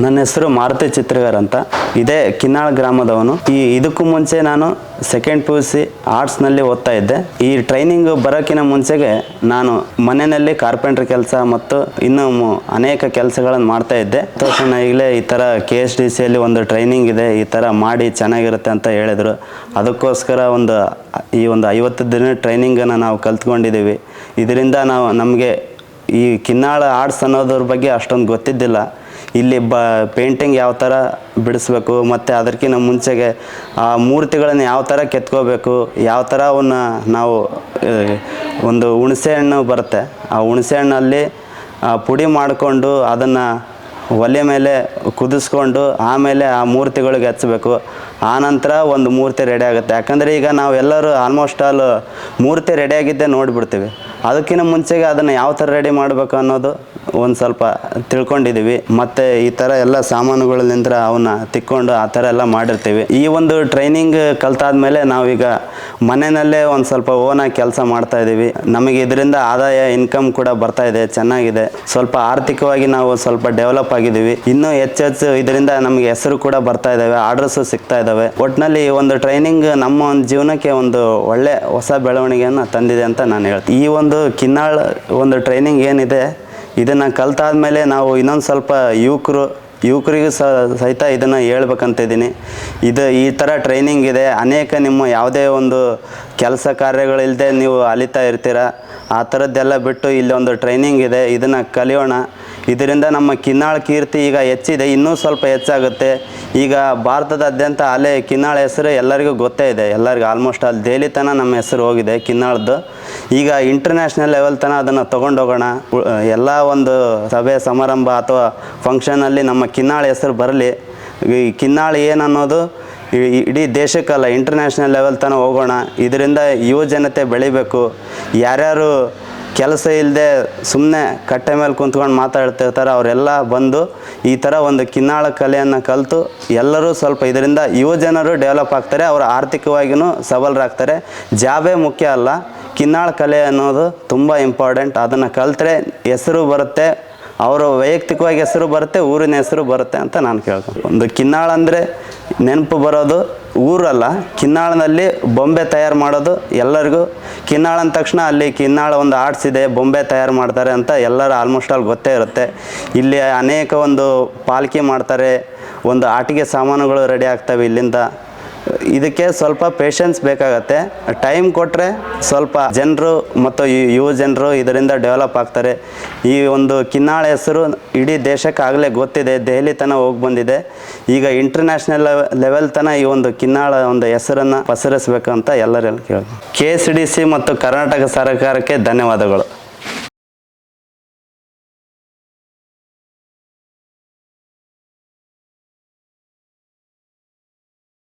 ನನ್ನ ಹೆಸರು ಮಾರುತಿ ಚಿತ್ರಗಾರ್ ಅಂತ. ಇದೇ ಕಿನ್ನಾಳ ಗ್ರಾಮದವನು. ಈ ಇದಕ್ಕೂ ಮುಂಚೆ ನಾನು ಸೆಕೆಂಡ್ ಪಿ ಯು ಸಿ ಆರ್ಟ್ಸ್ನಲ್ಲಿ ಓದ್ತಾ ಇದ್ದೆ. ಈ ಟ್ರೈನಿಂಗ್ ಬರೋಕ್ಕಿಂತ ಮುಂಚೆಗೆ ನಾನು ಮನೆಯಲ್ಲಿ ಕಾರ್ಪೆಂಟ್ರ್ ಕೆಲಸ ಮತ್ತು ಇನ್ನೂ ಅನೇಕ ಕೆಲಸಗಳನ್ನು ಮಾಡ್ತಾ ಇದ್ದೆ. ತಕ್ಷಣ ಈಗಲೇ ಈ ಥರ ಕೆ ಎಸ್ ಡಿ ಸಿಯಲ್ಲಿ ಒಂದು ಟ್ರೈನಿಂಗ್ ಇದೆ, ಈ ಥರ ಮಾಡಿ ಚೆನ್ನಾಗಿರುತ್ತೆ ಅಂತ ಹೇಳಿದರು. ಅದಕ್ಕೋಸ್ಕರ ಒಂದು ಈ ಒಂದು ಐವತ್ತು ದಿನ ಟ್ರೈನಿಂಗನ್ನು ನಾವು ಕಲ್ತ್ಕೊಂಡಿದ್ದೀವಿ. ಇದರಿಂದ ನಾವು ನಮಗೆ ಈ ಕಿನ್ನಾಳ ಆರ್ಟ್ಸ್ ಅನ್ನೋದ್ರ ಬಗ್ಗೆ ಅಷ್ಟೊಂದು ಗೊತ್ತಿದ್ದಿಲ್ಲ. ಇಲ್ಲಿ ಬ ಪೇಂಟಿಂಗ್ ಯಾವ ಥರ ಬಿಡಿಸ್ಬೇಕು, ಮತ್ತು ಅದಕ್ಕಿಂತ ಮುಂಚೆಗೆ ಆ ಮೂರ್ತಿಗಳನ್ನು ಯಾವ ಥರ ಕೆತ್ಕೋಬೇಕು, ಯಾವ ಥರ ಅವನ್ನ ನಾವು ಒಂದು ಹುಣಸೆ ಹಣ್ಣು ಬರುತ್ತೆ. ಆ ಹುಣಸೆ ಹಣ್ಣಲ್ಲಿ ಪುಡಿ ಮಾಡಿಕೊಂಡು ಅದನ್ನು ಒಲೆ ಮೇಲೆ ಕುದಿಸ್ಕೊಂಡು ಆಮೇಲೆ ಆ ಮೂರ್ತಿಗಳಿಗೆ ಹಚ್ಚಬೇಕು ಆನಂತರ ಒಂದು ಮೂರ್ತಿ ರೆಡಿ ಆಗುತ್ತೆ. ಯಾಕಂದರೆ ಈಗ ನಾವೆಲ್ಲರೂ ಆಲ್ಮೋಸ್ಟ್ ಆಲ್ ಮೂರ್ತಿ ರೆಡಿಯಾಗಿದ್ದೇ ನೋಡಿಬಿಡ್ತೀವಿ. ಅದಕ್ಕಿಂತ ಮುಂಚೆಗೆ ಅದನ್ನು ಯಾವ ಥರ ರೆಡಿ ಮಾಡಬೇಕು ಅನ್ನೋದು ಒಂದು ಸ್ವಲ್ಪ ತಿಳ್ಕೊಂಡಿದ್ದೀವಿ ಮತ್ತು ಈ ಥರ ಎಲ್ಲ ಸಾಮಾನುಗಳಿಂದ ಅವನ್ನ ತಿಕ್ಕೊಂಡು ಆ ಥರ ಎಲ್ಲ ಮಾಡಿರ್ತೀವಿ. ಈ ಒಂದು ಟ್ರೈನಿಂಗ್ ಕಲ್ತಾದ್ಮೇಲೆ ನಾವೀಗ ಮನೆಯಲ್ಲೇ ಒಂದು ಸ್ವಲ್ಪ ಓನಾಗಿ ಕೆಲಸ ಮಾಡ್ತಾ ಇದ್ದೀವಿ ನಮಗೆ ಇದರಿಂದ ಆದಾಯ ಇನ್ಕಮ್ ಕೂಡ ಬರ್ತಾ ಇದೆ, ಚೆನ್ನಾಗಿದೆ. ಸ್ವಲ್ಪ ಆರ್ಥಿಕವಾಗಿ ನಾವು ಸ್ವಲ್ಪ ಡೆವಲಪ್ ಆಗಿದ್ದೀವಿ ಇನ್ನೂ ಹೆಚ್ಚೆಚ್ಚು ಇದರಿಂದ ನಮಗೆ ಹೆಸರು ಕೂಡ ಬರ್ತಾ ಇದ್ದಾವೆ ಆರ್ಡರ್ಸು ಸಿಗ್ತಾ ಇದ್ದಾವೆ ಒಟ್ಟಿನಲ್ಲಿ ಒಂದು ಟ್ರೈನಿಂಗ್ ನಮ್ಮ ಒಂದು ಜೀವನಕ್ಕೆ ಒಂದು ಒಳ್ಳೆ ಹೊಸ ಬೆಳವಣಿಗೆಯನ್ನು ತಂದಿದೆ ಅಂತ ನಾನು ಹೇಳ್ತೀನಿ. ಈ ಒಂದು ಕಿನ್ನಾಳ್ ಒಂದು ಟ್ರೈನಿಂಗ್ ಏನಿದೆ, ಇದನ್ನು ಕಲ್ತಾದ್ಮೇಲೆ ನಾವು ಇನ್ನೊಂದು ಸ್ವಲ್ಪ ಯುವಕರು, ಯುವಕರಿಗೂ ಸಹಿತ ಇದನ್ನು ಹೇಳ್ಬೇಕಂತಿದ್ದೀನಿ ಇದು ಈ ಥರ ಟ್ರೈನಿಂಗ್ ಇದೆ. ಅನೇಕ ನಿಮ್ಮ ಯಾವುದೇ ಒಂದು ಕೆಲಸ ಕಾರ್ಯಗಳಿಲ್ಲದೆ ನೀವು ಅಲಿತಾ ಇರ್ತೀರ? ಆ ಥರದ್ದೆಲ್ಲ ಬಿಟ್ಟು ಇಲ್ಲಿ ಒಂದು ಟ್ರೈನಿಂಗ್ ಇದೆ, ಇದನ್ನು ಕಲಿಯೋಣ. ಇದರಿಂದ ನಮ್ಮ ಕಿನ್ನಾಳ ಕೀರ್ತಿ ಈಗ ಹೆಚ್ಚಿದೆ, ಇನ್ನೂ ಸ್ವಲ್ಪ ಹೆಚ್ಚಾಗುತ್ತೆ. ಈಗ ಭಾರತದಾದ್ಯಂತ ಅಲೆ, ಕಿನ್ನಾಳ ಹೆಸರು ಎಲ್ಲರಿಗೂ ಗೊತ್ತೇ ಇದೆ. ಎಲ್ಲರಿಗೂ ಆಲ್ಮೋಸ್ಟ್ ಅಲ್ಲಿ ದೆಹಲಿ ತನಕ ನಮ್ಮ ಹೆಸರು ಹೋಗಿದೆ ಕಿನ್ನಾಳದ್ದು ಈಗ ಇಂಟರ್ನ್ಯಾಷನಲ್ ಲೆವೆಲ್ ತನಕ ಅದನ್ನು ತೊಗೊಂಡೋಗೋಣ. ಎಲ್ಲ ಒಂದು ಸಭೆ, ಸಮಾರಂಭ ಅಥವಾ ಫಂಕ್ಷನಲ್ಲಿ ನಮ್ಮ ಕಿನ್ನಾಳ ಹೆಸರು ಬರಲಿ. ಈ ಕಿನ್ನಾಳ ಏನು ಅನ್ನೋದು? ಇಡೀ ದೇಶಕ್ಕಲ್ಲ ಇಂಟರ್ನ್ಯಾಷನಲ್ ಲೆವೆಲ್ ತನಕ ಹೋಗೋಣ. ಇದರಿಂದ ಯುವ ಜನತೆ ಬೆಳಿಬೇಕು. ಯಾರ್ಯಾರು ಕೆಲಸ ಇಲ್ಲದೆ ಸುಮ್ಮನೆ ಕಟ್ಟೆ ಮೇಲೆ ಕುಂತ್ಕೊಂಡು ಮಾತಾಡ್ತಿರ್ತಾರೆ ಅವರೆಲ್ಲ ಬಂದು ಈ ಥರ ಒಂದು ಕಿನ್ನಾಳ ಕಲೆಯನ್ನು ಕಲಿತು ಎಲ್ಲರೂ ಸ್ವಲ್ಪ ಇದರಿಂದ ಯುವ ಜನರು ಡೆವಲಪ್ ಆಗ್ತಾರೆ, ಅವರು ಆರ್ಥಿಕವಾಗಿಯೂ ಸಬಲರಾಗ್ತಾರೆ. ಜಾಬೇ ಮುಖ್ಯ ಅಲ್ಲ. ಕಿನ್ನಾಳ ಕಲೆ ಅನ್ನೋದು ತುಂಬ ಇಂಪಾರ್ಟೆಂಟ್ ಅದನ್ನು ಕಲ್ತ್ರೆ ಹೆಸರು ಬರುತ್ತೆ. ಅವರು ವೈಯಕ್ತಿಕವಾಗಿ ಹೆಸರು ಬರುತ್ತೆ, ಊರಿನ ಹೆಸರು ಬರುತ್ತೆ ಅಂತ ನಾನು ಕೇಳ್ಕೊಂಡು. ಒಂದು ಕಿನ್ನಾಳ ಅಂದರೆ ನೆನಪು ಬರೋದು ಊರಲ್ಲ, ಕಿನ್ನಾಳನಲ್ಲಿ ಬೊಂಬೆ ತಯಾರು ಮಾಡೋದು ಎಲ್ಲರಿಗೂ. ಕಿನ್ನಾಳ ಅಂದ ತಕ್ಷಣ ಅಲ್ಲಿ ಕಿನ್ನಾಳ ಒಂದು ಆರ್ಟ್ಸ್ ಇದೆ ಬೊಂಬೆ ತಯಾರು ಮಾಡ್ತಾರೆ ಅಂತ ಎಲ್ಲರೂ ಆಲ್ಮೋಸ್ಟ್ ಆಲ್ ಗೊತ್ತೇ ಇರುತ್ತೆ. ಇಲ್ಲಿ ಅನೇಕ ಒಂದು ಪಾಲ್ಕಿ ಮಾಡ್ತಾರೆ, ಒಂದು ಆಟಿಕೆ ಸಾಮಾನುಗಳು ರೆಡಿ ಆಗ್ತವೆ ಇಲ್ಲಿಂದ. ಇದಕ್ಕೆ ಸ್ವಲ್ಪ ಪೇಷನ್ಸ್ ಬೇಕಾಗತ್ತೆ. ಟೈಮ್ ಕೊಟ್ಟರೆ ಸ್ವಲ್ಪ ಜನರು ಮತ್ತು ಯುವ ಜನರು ಇದರಿಂದ ಡೆವಲಪ್ ಆಗ್ತಾರೆ. ಈ ಒಂದು ಕಿನ್ನಾಳ ಹೆಸರು ಇಡೀ ದೇಶಕ್ಕೆ ಆಗಲೇ ಗೊತ್ತಿದೆ. ದೆಹಲಿ ತನಕ ಹೋಗಿ ಬಂದಿದೆ. ಈಗ ಇಂಟರ್ನ್ಯಾಷನಲ್ ಲೆವೆಲ್ ತನಕ ಈ ಒಂದು ಕಿನ್ನಾಳ ಒಂದು ಹೆಸರನ್ನು ಪಸರಿಸಬೇಕು ಅಂತ ಎಲ್ಲರೂ ಕೇಳಿ ಕೆ ಎಸ್ ಡಿ ಸಿ ಮತ್ತು ಕರ್ನಾಟಕ ಸರ್ಕಾರಕ್ಕೆ ಧನ್ಯವಾದಗಳು.